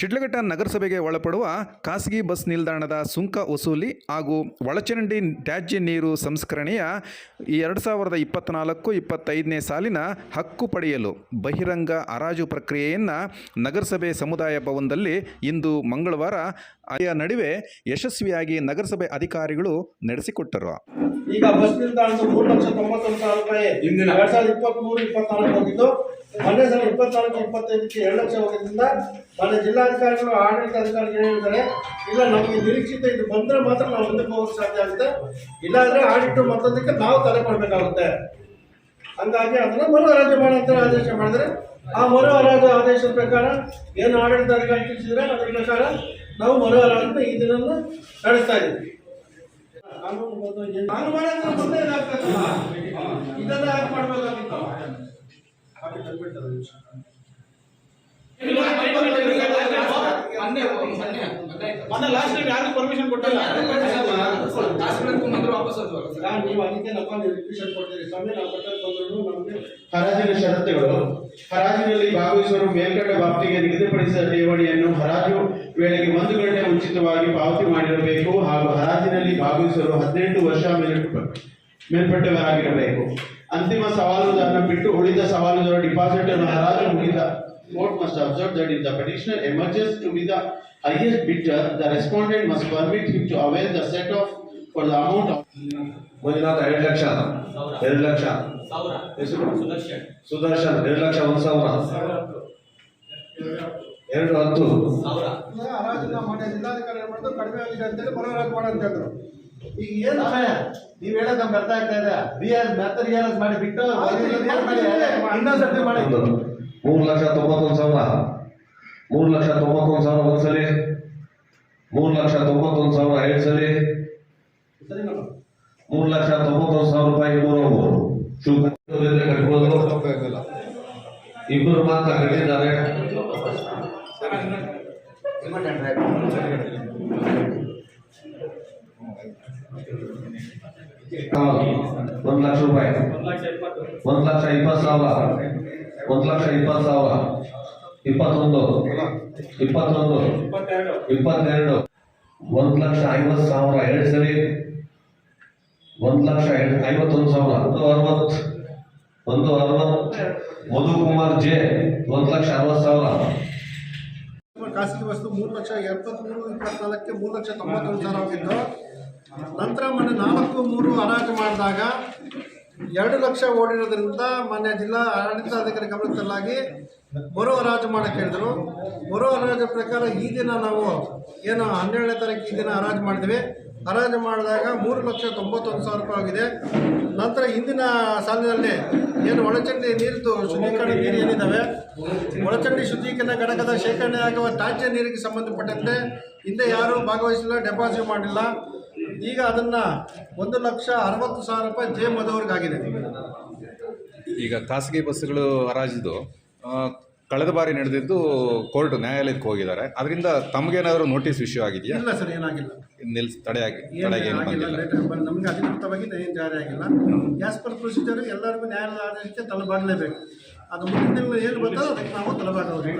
ಶಿಡ್ಲಘಟ್ಟ ನಗರಸಭೆಗೆ ಒಳಪಡುವ ಖಾಸಗಿ ಬಸ್ ನಿಲ್ದಾಣದ ಸುಂಕ ವಸೂಲಿ ಹಾಗೂ ಒಳಚರಂಡಿ ತ್ಯಾಜ್ಯ ನೀರು ಸಂಸ್ಕರಣೆಯ ಎರಡು ಸಾವಿರದ ಇಪ್ಪತ್ತ್ನಾಲ್ಕು ಇಪ್ಪತ್ತೈದನೇ ಸಾಲಿನ ಹಕ್ಕು ಪಡೆಯಲು ಬಹಿರಂಗ ಹರಾಜು ಪ್ರಕ್ರಿಯೆಯನ್ನು ನಗರಸಭೆ ಸಮುದಾಯ ಭವನದಲ್ಲಿ ಇಂದು ಮಂಗಳವಾರ ಆಯಾ ನಡುವೆ ಯಶಸ್ವಿಯಾಗಿ ನಗರಸಭೆ ಅಧಿಕಾರಿಗಳು ನಡೆಸಿಕೊಟ್ಟರು. ಈಗ ಬಸ್ ನಿಲ್ದಾಣದ ಮೂರು ಲಕ್ಷ ತೊಂಬತ್ತೊಂದು ಸಾವಿರ ರೂಪಾಯಿ. ಎರಡ್ ಸಾವಿರದ ಇಪ್ಪತ್ಮೂರು ಇಪ್ಪತ್ನಾಲ್ಕು ಹೋಗಿದ್ದು ಮೊನ್ನೆ ಸಲ ಇಪ್ಪತ್ನಾಲ್ಕು ಇಪ್ಪತ್ತೈದಕ್ಕೆ ಎರಡು ಲಕ್ಷ ಹೋಗಿದ್ದರಿಂದ ಮೊನ್ನೆ ಜಿಲ್ಲಾಧಿಕಾರಿಗಳು ಆಡಳಿತ ಅಧಿಕಾರಿಗಳು ಹೇಳಿದ್ದಾರೆ ಇಲ್ಲ ನಮಗೆ ನಿರೀಕ್ಷಿತ ಇದು ಬಂದರೆ ಮಾತ್ರ ನಾವು ಮುಂದಕ್ಕೆ ಹೋಗಕ್ಕೆ ಸಾಧ್ಯ ಆಗುತ್ತೆ. ಇಲ್ಲಾಂದರೆ ಆಡಿಟ್ ಮತ್ತೊಂದಕ್ಕೆ ನಾವು ತಲೆ ಕೊಡಬೇಕಾಗುತ್ತೆ. ಹಂಗಾಗಿ ಅದನ್ನು ಮರು ಹರಾಜು ಮಾಡಿ ಅಂತ ಆದೇಶ ಮಾಡಿದರೆ ಆ ಮರು ಹರಾಜು ಆದೇಶದ ಪ್ರಕಾರ ಏನು ಆಡಳಿತ ಅಧಿಕಾರಿ ತಿಳಿಸಿದ್ರೆ ಅದರ ಪ್ರಕಾರ ನಾವು ಮರು ಹರಾಜನ್ನ ಈ ದಿನ ನಡೆಸ್ತಾ ಇದ್ದೀವಿ. ಏನು- ನಾನು ಮಾಡಿದ್ರೆ ಮುಂದೆ ಇದಾಗ್ತದಲ್ಲ? ಇದೆಲ್ಲ ಯಾಕೆ ಮಾಡ್ಬೇಕಾಗಿತ್ತು ಕಾಪಿ ತಂದ್ಬಿಡ್ತಾರೆ ಒಂದು ನಿಮಿಷ. ಮೊನ್ನೆ ಲಾಸ್ಟ್ ಟೈಮ್ ಯಾರಿಗೂ ಪರ್ಮಿಷನ್ ಕೊಟ್ಟಿಲ್ಲ? ಈಗ ನೀವು ಅದಕ್ಕೇನಪ್ಪ ನೀವು ರಿಕ್ವೆಷನ್ ಕೊಡ್ತೀರಿ. ಸ್ವಾಮಿ ನಾವು ಕಟ್ಟಕ್ಕೆ ಬಂದ್ರು ನಮಗೆ ಹರಾಜಿನ ಷರತ್ತುಗಳು. ಹರಾಜಿನಲ್ಲಿ ಭಾಗವಹಿಸುವ ಮೇಲ್ಕಂಡ ವ್ಯಾಪ್ತಿಗೆ ನಿಗದಿಪಡಿಸಿದ ಠೇವಣಿಯನ್ನು ಹರಾಜು ವೇಳೆಗೆ ಒಂದು ಗಂಟೆ ಮುಂಚಿತವಾಗಿ ಪಾವತಿ ಮಾಡಿರಬೇಕು ಹಾಗೂ ಭಾಗವಹಿಸುವವರು ಹದಿನೆಂಟು ವರ್ಷ ಮೇಲ್ಪ- ಮೇಲ್ಪಟ್ಟವರಾಗಿರಬೇಕು ಅಂತಿಮ ಸವಾಲುದಾರನ ಬಿಟ್ಟು ಉಳಿದ ಸವಾಲುದಾರ ಡಿಪಾಸಿಟ್ ಅನ್ನು ಹರಾಜು ಮುಗಿದ court must observe that if the petitioner emerges to be the highest bidder, the respondent must permit him to avail the set off for the amount of Manjunatha ಎರಡು ಲಕ್ಷ ಎರಡು ಲಕ್ಷ ಹೆಸರು ಸುದರ್ಶನ್ ಎರಡು ಲಕ್ಷ ಒಂದು ಸಾವಿರ ಎರಡು ಹತ್ತು. ಹರಾಜಿನ ಮಾಡಿ ಜಿಲ್ಲಾಧಿಕಾರಿ ಮಾಡಿದ್ರು ಕಡಿಮೆ ಆಗಿದೆ ಅಂತೇಳಿ ಮರು ಹರಾಜು ಮಾಡಿ ಅಂತ ಹೇಳಿದ್ರು. ಈಗ ಏನು ನೀವ್ ಹೇಳೋದ್ ನಮ್ಗೆ ಅರ್ಥ ಆಗ್ತಾ ಇದೆ. ರಿಯಲ್ ಮೆಥಡ್ ರಿಯಲ್ ಮಾಡಿ ಬಿಟ್ಟು ಇನ್ನೊಂದ್ಸರ್ತಿ ಮಾಡಿ. ಒಂದು ಮೂರು ಲಕ್ಷ ತೊಂಬತ್ತೊಂದು ಸಾವಿರ. ಮೂರು ಲಕ್ಷ ತೊಂಬತ್ತೊಂದು ಸಾವಿರ ಒಂದ್ಸಲಿ ಮೂರು ಲಕ್ಷ ತೊಂಬತ್ತೊಂದು ಸಾವಿರ ಎರಡು ಸಲಿ ಮೂರು ಲಕ್ಷ ತೊಂಬತ್ತೊಂದು ಸಾವಿರ ರೂಪಾಯಿ ಮೂರು ಮೂರು ಕಟ್ಬೋದು ಇಬ್ಬರು ಮಾತ್ರ ಕಟ್ಟಿದ್ದಾರೆ. ಒಂದು ಲಕ್ಷ ರೂಪಾಯಿ ಒಂದು ಲಕ್ಷ ಇಪ್ಪತ್ತು ಸಾವಿರ ಒಂದು ಲಕ್ಷ ಇಪ್ಪತ್ತು ಸಾವಿರ ಇಪ್ಪತ್ತೊಂದು ಇಪ್ಪತ್ತೊಂದು ಇಪ್ಪತ್ತೆರಡು ಒಂದು ಲಕ್ಷ ಐವತ್ತು ಸಾವಿರ ಎರಡು ಸರಿ ಒಂದು ಲಕ್ಷ ಐ- ಐವತ್ತೊಂದು ಸಾವಿರ ಒಂದು ಅರವತ್ತು ಒಂದು ಅರವತ್ತು ಮಧುಕುಮಾರ್ ಜೆ ಒಂದು ಲಕ್ಷ ಅರವತ್ತು ಸಾವಿರ ಖಾಸಗಿ ವಸ್ತು ಮೂರು ಲಕ್ಷ ಎಪ್ಪತ್ತ್ಮೂರು ಇಪ್ಪತ್ನಾಲ್ಕಕ್ಕೆ ಮೂರು ಲಕ್ಷ ತೊಂಬತ್ತೊಂದು ಸಾವಿರ ಹೋಗಿದ್ದು. ನಂತರ ಮೊನ್ನೆ ನಾಲ್ಕು, ಮೂರು ಹರಾಜು ಮಾಡಿದಾಗ ಎರಡು ಲಕ್ಷ ಓಡಿರೋದ್ರಿಂದ ಮೊನ್ನೆ ಜಿಲ್ಲಾ ಆಡಳಿತಾಧಿಕಾರಿ ಗಮನದಲ್ಲಾಗಿ ಮರು ಹರಾಜು ಮಾಡಕ್ಕೆ ಹೇಳಿದರು. ಮರು ಹರಾಜು ಪ್ರಕಾರ ಈ ದಿನ ನಾವು ಏನು ಹನ್ನೆರಡನೇ ತಾರೀಕು ಈ ದಿನ ಹರಾಜು ಮಾಡಿದ್ವಿ. ಹರಾಜು ಮಾಡಿದಾಗ ಮೂರು ಲಕ್ಷ ತೊಂಬತ್ತೊಂದು ಸಾವಿರ ರೂಪಾಯಿ ಆಗಿದೆ. ನಂತರ ಹಿಂದಿನ ಸಾಲಿನಲ್ಲಿ ಏನು ಒಳಚಂಡಿ ನೀರಿದ್ದು ಶುದ್ಧೀಕರಣ ನೀರು ಏನಿದ್ದಾವೆ? ಒಳಚಂಡಿ ಶುದ್ಧೀಕರಣ ಘಟಕದ ಶೇಖರಣೆ ಆಗುವ ತ್ಯಾಜ್ಯ ನೀರಿಗೆ ಸಂಬಂಧಪಟ್ಟಂತೆ ಹಿಂದೆ ಯಾರೂ ಭಾಗವಹಿಸಿಲ್ಲ, ಡೆಪಾಸಿಟ್ ಮಾಡಿಲ್ಲ. ಈಗ ಅದನ್ನು ಒಂದು ಲಕ್ಷ ಅರವತ್ತು ಸಾವಿರ ರೂಪಾಯಿ ಜೆ ಈಗ ಖಾಸಗಿ ಬಸ್ಗಳು ಹರಾಜಿದ್ದು ಕಳೆದ ಬಾರಿ ನಡೆದಿದ್ದು ಕೋರ್ಟ್ ನ್ಯಾಯಾಲಯಕ್ಕೆ ಹೋಗಿದ್ದಾರೆ. ಅದರಿಂದ ತಮಗೇನಾದರೂ ನೋಟಿಸ್ ಇಶ್ಯೂ ಆಗಿದೆಯಾ? ಇಲ್ಲ ಸರ್ ಏನಾಗಿಲ್ಲ. ನಿಲ್ಸ್ ತಡೆಯಾಗಿ ತಡೆಗೆ ಏನು ಬಂದಿಲ್ಲ. ನಮಗೆ ಅಧಿಕೃತವಾಗಿ ಏನು ಜಾರಿ ಆಗಿಲ್ಲ. ಗ್ಯಾಸ್ ಪರ್ ಪ್ರೊಸೀಜರ್ ಎಲ್ಲರಿಗೂ ನ್ಯಾಯಾಲಯದ ಆದೇಶಕ್ಕೆ ತಲುಪಾಗಲೇಬೇಕು. ಅದು ಮುಂದಿನ ಏನು ಬರ್ತದೋ ಅದಕ್ಕೆ ನಾವು ತಲುಪಾಗಬೇಕು